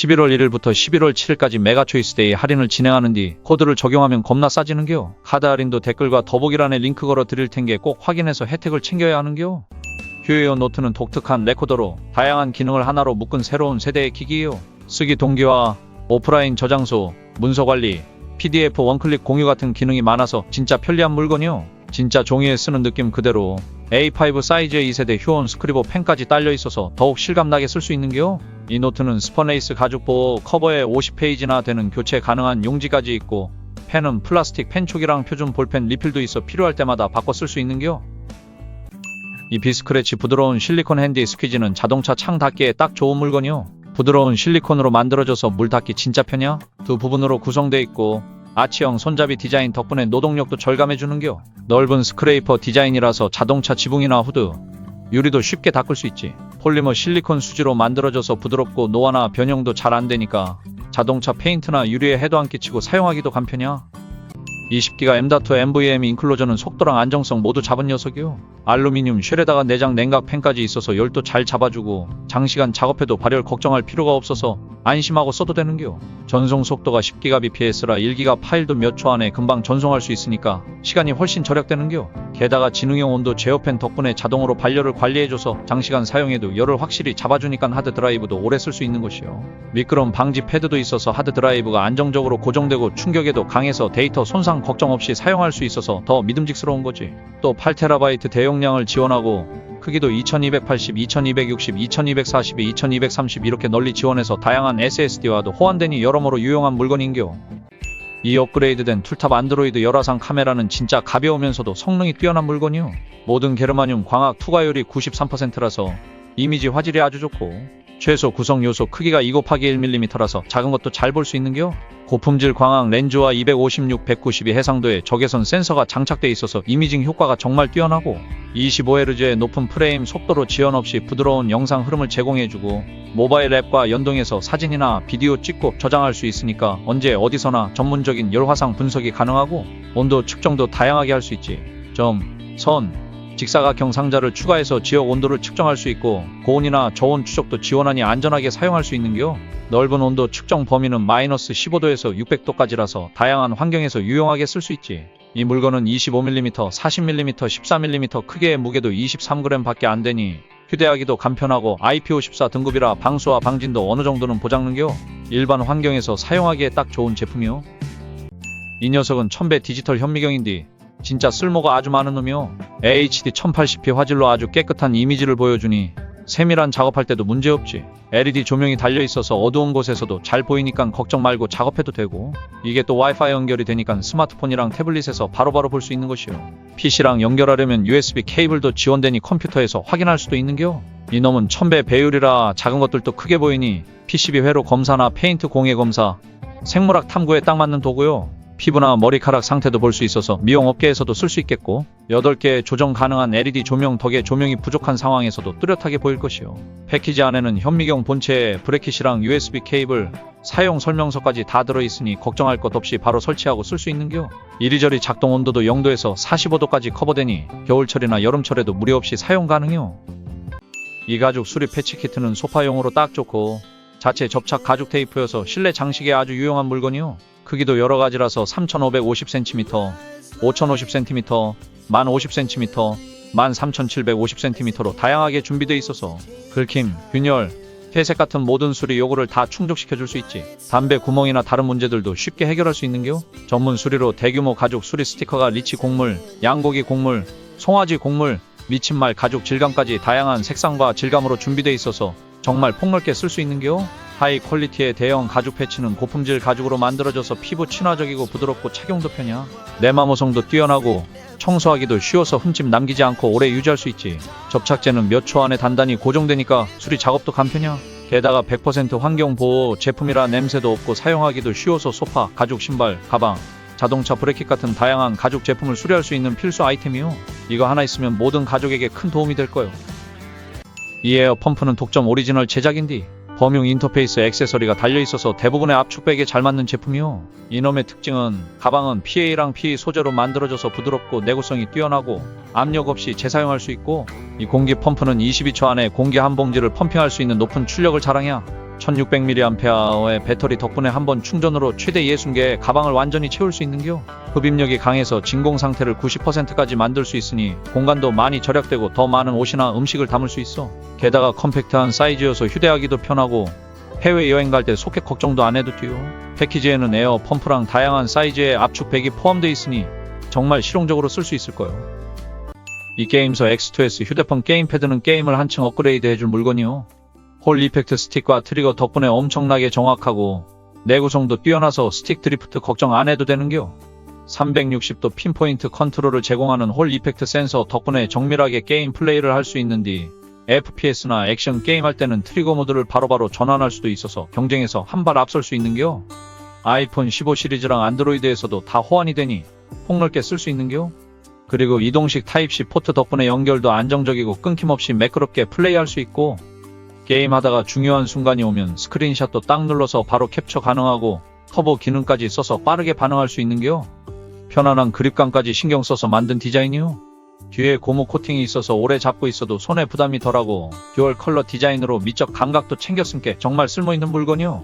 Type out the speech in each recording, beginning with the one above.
11월 1일부터 11월 7일까지 메가 초이스 데이 할인을 진행하는 뒤 코드를 적용하면 겁나 싸지는겨. 카드 할인도 댓글과 더보기란에 링크 걸어 드릴 텐게 꼭 확인해서 혜택을 챙겨야 하는겨. 휴에어 노트는 독특한 레코더로 다양한 기능을 하나로 묶은 새로운 세대의 기기예요. 쓰기 동기화, 오프라인 저장소, 문서 관리, PDF 원클릭 공유 같은 기능이 많아서 진짜 편리한 물건이요. 진짜 종이에 쓰는 느낌 그대로 A5 사이즈의 2세대 휴원 스크리버 펜까지 딸려 있어서 더욱 실감나게 쓸 수 있는겨. 이 노트는 스펀에이스 가죽 보호 커버에 50페이지나 되는 교체 가능한 용지까지 있고 펜은 플라스틱 펜촉이랑 표준 볼펜 리필도 있어 필요할 때마다 바꿔 쓸 수 있는겨. 이 비스크래치 부드러운 실리콘 핸디 스퀴즈는 자동차 창 닫기에 딱 좋은 물건이요. 부드러운 실리콘으로 만들어져서 물 닦기 진짜 편이야. 두 부분으로 구성돼 있고 아치형 손잡이 디자인 덕분에 노동력도 절감해주는겨. 넓은 스크레이퍼 디자인이라서 자동차 지붕이나 후드, 유리도 쉽게 닦을 수 있지. 폴리머 실리콘 수지로 만들어져서 부드럽고 노화나 변형도 잘 안 되니까 자동차 페인트나 유리에 해도 안 끼치고 사용하기도 간편이야. 20기가 M.2 NVMe 인클로저는 속도랑 안정성 모두 잡은 녀석이요. 알루미늄 쉘에다가 내장 냉각 팬까지 있어서 열도 잘 잡아주고 장시간 작업해도 발열 걱정할 필요가 없어서 안심하고 써도 되는겨. 전송 속도가 10기가 bps라 1기가 파일도 몇 초 안에 금방 전송할 수 있으니까 시간이 훨씬 절약되는겨. 게다가 지능형 온도 제어팬 덕분에 자동으로 발열을 관리해줘서 장시간 사용해도 열을 확실히 잡아주니까 하드 드라이브도 오래 쓸 수 있는 것이요. 미끄럼 방지 패드도 있어서 하드 드라이브가 안정적으로 고정되고 충격에도 강해서 데이터 손상 걱정 없이 사용할 수 있어서 더 믿음직스러운 거지. 또 8TB 대용량을 지원하고 크기도 2280, 2260, 2242, 2230 이렇게 널리 지원해서 다양한 SSD와도 호환되니 여러모로 유용한 물건인겨. 이 업그레이드된 툴탑 안드로이드 열화상 카메라는 진짜 가벼우면서도 성능이 뛰어난 물건이요. 모든 게르마늄 광학 투과율이 93%라서 이미지 화질이 아주 좋고 최소 구성 요소 크기가 2 곱하기 1mm라서 작은 것도 잘 볼 수 있는겨. 고품질 광학 렌즈와 256, 192 해상도의 적외선 센서가 장착돼 있어서 이미징 효과가 정말 뛰어나고 25Hz의 높은 프레임 속도로 지연 없이 부드러운 영상 흐름을 제공해주고 모바일 앱과 연동해서 사진이나 비디오 찍고 저장할 수 있으니까 언제 어디서나 전문적인 열화상 분석이 가능하고 온도 측정도 다양하게 할 수 있지. 점, 선, 직사각형 상자를 추가해서 지역 온도를 측정할 수 있고 고온이나 저온 추적도 지원하니 안전하게 사용할 수 있는겨. 넓은 온도 측정 범위는 마이너스 15도에서 600도까지라서 다양한 환경에서 유용하게 쓸 수 있지. 이 물건은 25mm, 40mm, 14mm 크기의 무게도 23g 밖에 안 되니 휴대하기도 간편하고 IP54 등급이라 방수와 방진도 어느 정도는 보장는겨. 일반 환경에서 사용하기에 딱 좋은 제품이요. 이 녀석은 1000배 디지털 현미경인데 진짜 쓸모가 아주 많은 놈이요. HD 1080p 화질로 아주 깨끗한 이미지를 보여주니 세밀한 작업할 때도 문제없지. LED 조명이 달려 있어서 어두운 곳에서도 잘 보이니까 걱정 말고 작업해도 되고 이게 또 와이파이 연결이 되니까 스마트폰이랑 태블릿에서 바로바로 볼 수 있는 것이요. PC랑 연결하려면 USB 케이블도 지원되니 컴퓨터에서 확인할 수도 있는겨. 이놈은 1000배 배율이라 작은 것들도 크게 보이니 PCB 회로 검사나 페인트 공예 검사, 생물학 탐구에 딱 맞는 도구요. 피부나 머리카락 상태도 볼 수 있어서 미용 업계에서도 쓸 수 있겠고 8개 조정 가능한 LED 조명 덕에 조명이 부족한 상황에서도 뚜렷하게 보일 것이요. 패키지 안에는 현미경 본체에 브래킷이랑 USB 케이블, 사용 설명서까지 다 들어있으니 걱정할 것 없이 바로 설치하고 쓸 수 있는겨. 이리저리 작동 온도도 0도에서 45도까지 커버되니 겨울철이나 여름철에도 무리 없이 사용 가능해요. 이 가죽 수립 패치 키트는 소파용으로 딱 좋고 자체 접착 가죽 테이프여서 실내 장식에 아주 유용한 물건이요. 크기도 여러 가지라서 3550cm, 5050cm, 1050cm, 13750cm로 다양하게 준비되어 있어서 긁힘, 균열, 회색 같은 모든 수리 요구를 다 충족시켜 줄 수 있지. 담배 구멍이나 다른 문제들도 쉽게 해결할 수 있는겨. 전문 수리로 대규모 가죽 수리 스티커가 리치 곡물, 양고기 곡물, 송아지 곡물, 미친말 가죽 질감까지 다양한 색상과 질감으로 준비되어 있어서 정말 폭넓게 쓸 수 있는겨. 하이 퀄리티의 대형 가죽 패치는 고품질 가죽으로 만들어져서 피부 친화적이고 부드럽고 착용도 편이야. 내마모성도 뛰어나고 청소하기도 쉬워서 흠집 남기지 않고 오래 유지할 수 있지. 접착제는 몇 초 안에 단단히 고정되니까 수리 작업도 간편이야. 게다가 100% 환경 보호 제품이라 냄새도 없고 사용하기도 쉬워서 소파, 가죽 신발, 가방, 자동차 브레이크 같은 다양한 가죽 제품을 수리할 수 있는 필수 아이템이요. 이거 하나 있으면 모든 가족에게 큰 도움이 될 거요. 이 에어 펌프는 독점 오리지널 제작인디 범용 인터페이스 액세서리가 달려있어서 대부분의 압축백에 잘 맞는 제품이요. 이놈의 특징은 가방은 PA랑 PE 소재로 만들어져서 부드럽고 내구성이 뛰어나고 압력 없이 재사용할 수 있고 이 공기 펌프는 22초 안에 공기 한 봉지를 펌핑할 수 있는 높은 출력을 자랑해 1600mAh의 배터리 덕분에 한 번 충전으로 최대 60개 가방을 완전히 채울 수 있는겨. 흡입력이 강해서 진공 상태를 90%까지 만들 수 있으니 공간도 많이 절약되고 더 많은 옷이나 음식을 담을 수 있어. 게다가 컴팩트한 사이즈여서 휴대하기도 편하고 해외 여행 갈 때 소켓 걱정도 안 해도 돼요. 패키지에는 에어 펌프랑 다양한 사이즈의 압축백이 포함되어 있으니 정말 실용적으로 쓸 수 있을 거예요. 이 게임서 X2S 휴대폰 게임패드는 게임을 한층 업그레이드 해줄 물건이요. 홀 이펙트 스틱과 트리거 덕분에 엄청나게 정확하고 내구성도 뛰어나서 스틱 드리프트 걱정 안 해도 되는겨. 360도 핀포인트 컨트롤을 제공하는 홀 이펙트 센서 덕분에 정밀하게 게임 플레이를 할 수 있는디 FPS나 액션 게임 할 때는 트리거 모드를 바로 바로 전환할 수도 있어서 경쟁에서 한 발 앞설 수 있는겨. 아이폰 15 시리즈랑 안드로이드에서도 다 호환이 되니 폭넓게 쓸 수 있는겨. 그리고 이동식 타입C 포트 덕분에 연결도 안정적이고 끊김없이 매끄럽게 플레이할 수 있고 게임하다가 중요한 순간이 오면 스크린샷도 딱 눌러서 바로 캡처 가능하고 터보 기능까지 써서 빠르게 반응할 수 있는겨. 편안한 그립감까지 신경 써서 만든 디자인이요. 뒤에 고무 코팅이 있어서 오래 잡고 있어도 손에 부담이 덜하고 듀얼 컬러 디자인으로 미적 감각도 챙겼음께 정말 쓸모있는 물건이요.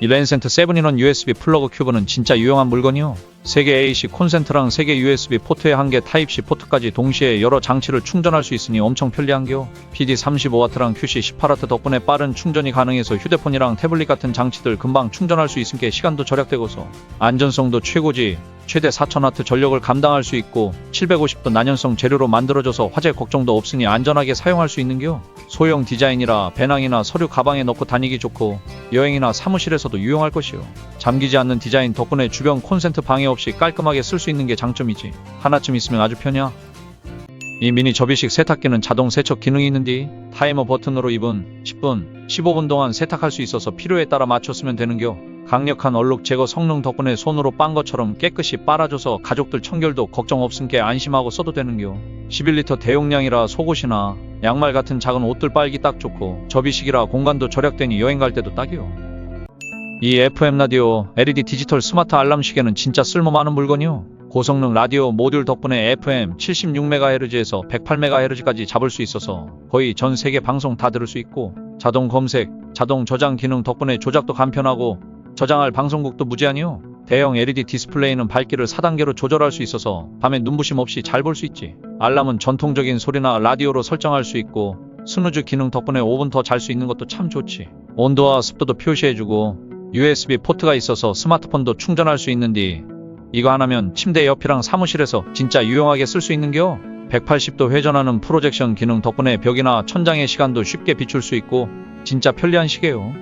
이 랜센트 7인원 USB 플러그 큐브는 진짜 유용한 물건이요. 3개 AC 콘센트랑 3개 USB 포트에 1개 타입C 포트까지 동시에 여러 장치를 충전할 수 있으니 엄청 편리한겨. PD 35W랑 QC 18W 덕분에 빠른 충전이 가능해서 휴대폰이랑 태블릿 같은 장치들 금방 충전할 수 있으니까 시간도 절약되고서 안전성도 최고지. 최대 4000W 전력을 감당할 수 있고 750도 난연성 재료로 만들어져서 화재 걱정도 없으니 안전하게 사용할 수 있는겨. 소형 디자인이라 배낭이나 서류 가방에 넣고 다니기 좋고 여행이나 사무실에서도 유용할 것이요. 잠기지 않는 디자인 덕분에 주변 콘센트 방해 없이 깔끔하게 쓸 수 있는 게 장점이지. 하나쯤 있으면 아주 편이야. 이 미니 접이식 세탁기는 자동 세척 기능이 있는디 타이머 버튼으로 2분, 10분, 15분 동안 세탁할 수 있어서 필요에 따라 맞춰 쓰면 되는겨. 강력한 얼룩 제거 성능 덕분에 손으로 빤 것처럼 깨끗이 빨아줘서 가족들 청결도 걱정 없음께 안심하고 써도 되는겨. 11리터 대용량이라 속옷이나 양말 같은 작은 옷들 빨기 딱 좋고 접이식이라 공간도 절약되니 여행 갈 때도 딱이요. 이 FM 라디오 LED 디지털 스마트 알람 시계는 진짜 쓸모 많은 물건이요. 고성능 라디오 모듈 덕분에 FM 76MHz에서 108MHz까지 잡을 수 있어서 거의 전 세계 방송 다 들을 수 있고 자동 검색, 자동 저장 기능 덕분에 조작도 간편하고 저장할 방송국도 무제한이요. 대형 LED 디스플레이는 밝기를 4단계로 조절할 수 있어서 밤에 눈부심 없이 잘 볼 수 있지. 알람은 전통적인 소리나 라디오로 설정할 수 있고 스누즈 기능 덕분에 5분 더 잘 수 있는 것도 참 좋지. 온도와 습도도 표시해주고 USB 포트가 있어서 스마트폰도 충전할 수 있는디 이거 하나면 침대 옆이랑 사무실에서 진짜 유용하게 쓸 수 있는겨. 180도 회전하는 프로젝션 기능 덕분에 벽이나 천장의 시간도 쉽게 비출 수 있고 진짜 편리한 시계요.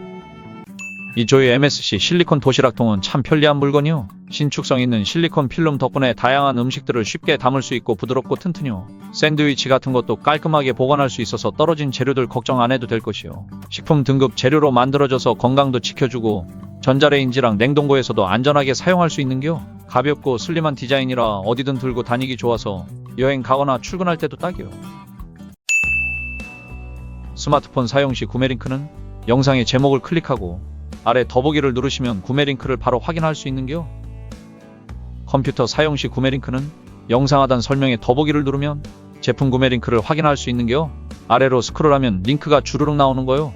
이 조이 MSC 실리콘 도시락통은 참 편리한 물건이요. 신축성 있는 실리콘 필름 덕분에 다양한 음식들을 쉽게 담을 수 있고 부드럽고 튼튼요. 샌드위치 같은 것도 깔끔하게 보관할 수 있어서 떨어진 재료들 걱정 안 해도 될 것이요. 식품 등급 재료로 만들어져서 건강도 지켜주고 전자레인지랑 냉동고에서도 안전하게 사용할 수 있는겨. 가볍고 슬림한 디자인이라 어디든 들고 다니기 좋아서 여행 가거나 출근할 때도 딱이요. 스마트폰 사용 시 구매 링크는 영상의 제목을 클릭하고 아래 더보기를 누르시면 구매 링크를 바로 확인할 수 있는겨. 컴퓨터 사용 시 구매 링크는 영상 하단 설명에 더보기를 누르면 제품 구매 링크를 확인할 수 있는겨. 아래로 스크롤하면 링크가 주르륵 나오는 거요.